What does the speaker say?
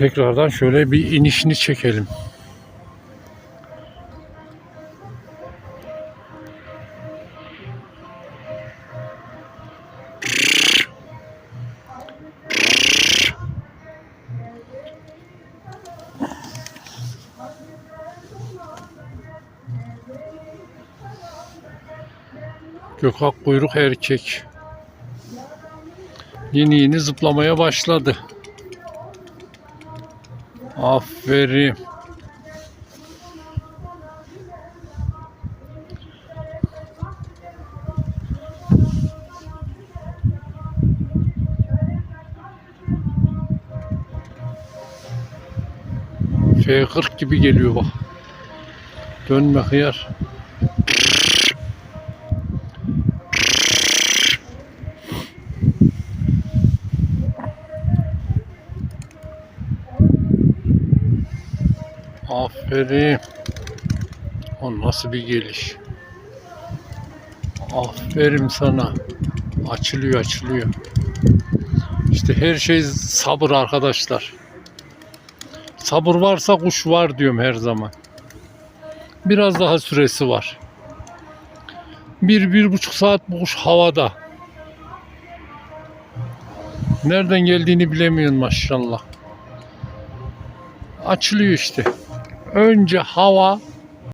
Tekrardan şöyle bir inişini çekelim. Gökak kuyruk erkek. Yeni yeni zıplamaya başladı. Aferin. F40 gibi geliyor bak. Dönme hıyar. Aferin. O nasıl bir geliş. Aferin sana. Açılıyor açılıyor. İşte her şey sabır arkadaşlar. Sabır varsa kuş var diyorum her zaman. Biraz daha süresi var. Bir, bir buçuk saat bu kuş havada. Nereden geldiğini bilemiyorsun maşallah. Açılıyor işte. Önce hava,